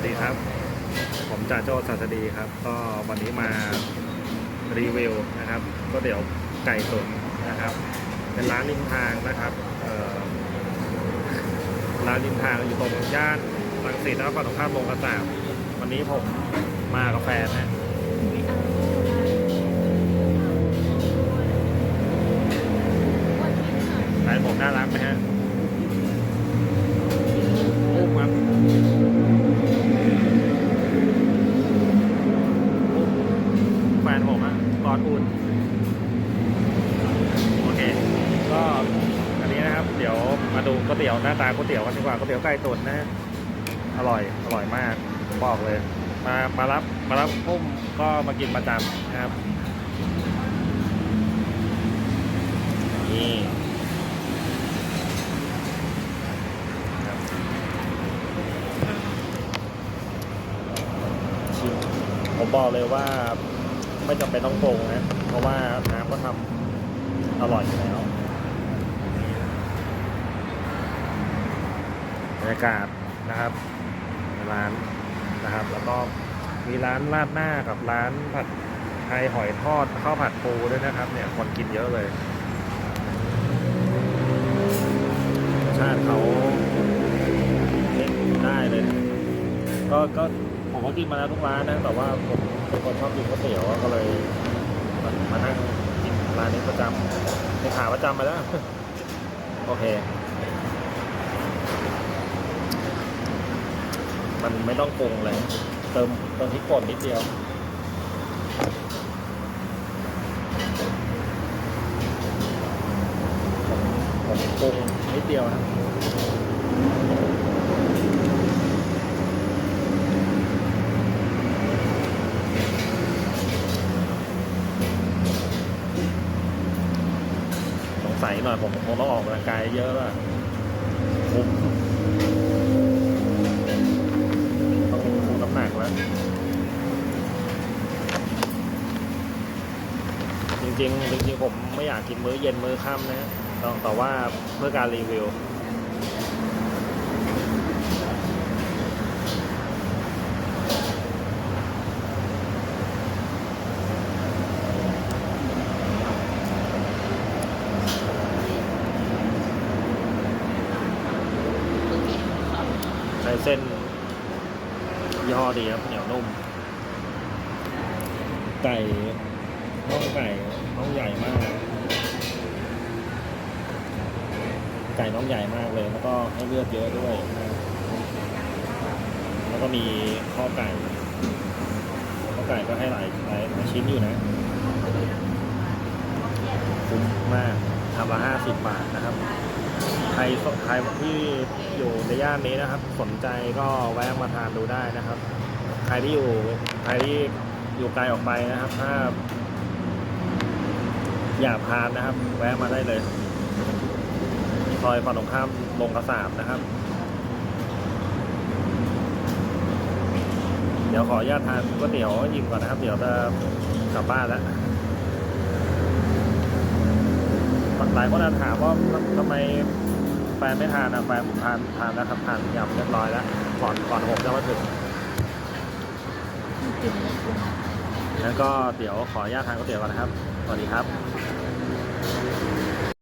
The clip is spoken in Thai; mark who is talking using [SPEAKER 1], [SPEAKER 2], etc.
[SPEAKER 1] วัสดีครับ ผมจ่าโจ้ศาสดีครับ ก็วันนี้มารีวิวนะครับก็เดี๋ยวไก่ตุ๋นนะครับ เป็นร้านริมทางนะครับร้านริมทางอยู่ตรงย่านรังสิตแล้วฝั่งตรงข้ามโรงกระสาบวันนี้ผมมากับแฟนนะ ผมอะกอดอุ่นโอเค ก็อันนี้นะครับ เดี๋ยวมาดูก๋วยเตี๋ยวหน้าตาก๋วยเตี๋ยวกันดีกว่าก๋วยเตี๋ยวไก่ตุ๋นนะอร่อยอร่อยมากบอกเลย มามารับมารับปุ้มก็มากินประจำนะครับนี่ผมบอกเลยว่า ไม่จำเป็นต้องปรุงนะเพราะว่าน้ำก็ทำอร่อยอยู่แล้วบรรยากาศนะครับร้านนะครับ แล้วก็มีร้านราดหน้ากับร้านผัดไทยหอยทอดข้าวผัดปูด้วยนะครับ เนี่ยคนกินเยอะเลยรสชาติเขาเล่นได้เลย ก็ก็ ผมก็กินมาแล้วทุกร้านนะแต่ว่าผมเป็นคนชอบกินก๋วยเตี๋ยวก็เลยมานั่งกินร้านนี้ประจำในขาประจำมาแล้ว โอเค มันไม่ต้องปรุงเลย เติมเติมพริกป่นนิดเดียวผมปรุงนิดเดียวนะ สงสัยหน่อยผมคงต้องออกกำลังกายเยอะว่ะคุ้มต้องคุมน้ำหนักแล้วจริงๆจริงๆผมไม่อยากกินมื้อเย็นมื้อค่ำนะแต่แต่ว่าเพื่อการรีวิว ช้เส้นยี่ห้อดีครับเหนียวนุ่ม ไก่น่องไก่น่องใหญ่มาก ไก่น้องใหญ่มากเลย แล้วก็ให้เลือดเยอะด้วย แล้วก็มีข้อไก่ข้อไก่ก็ให้หลายหลายหลายชิ้นอยู่นะคุ้มมาก ทำละห้าสิบบาทนะครับ ใครใครที่อยู่ในย่านนี้นะครับ สนใจก็แวะมาทานดูได้นะครับ ใครที่อยู่ใครที่อยู่ไกลออกไปนะครับ ถ้า อยากทานนะครับ แวะมาได้เลยซอยฝั่งตรงข้ามลงกระสาบนะครับ เดี๋ยวขออนุญาตทานก๋วยเตี๋ยวยิมก่อนนะครับ เดี๋ยวจะกลับบ้านแล้ว หลายคนอาจถามว่าทำไมแฟนไม่ทานอะแฟนผมทานทานแล้วครับทานยำเรียบร้อยแล้วก่อนก่อนผมจะมาถึง
[SPEAKER 2] กินไม่คุ้ม
[SPEAKER 1] งั้นก็เดี๋ยวขออนุญาตทานก๋วยเตี๋ยวก่อนนะครับสวัสดีครับ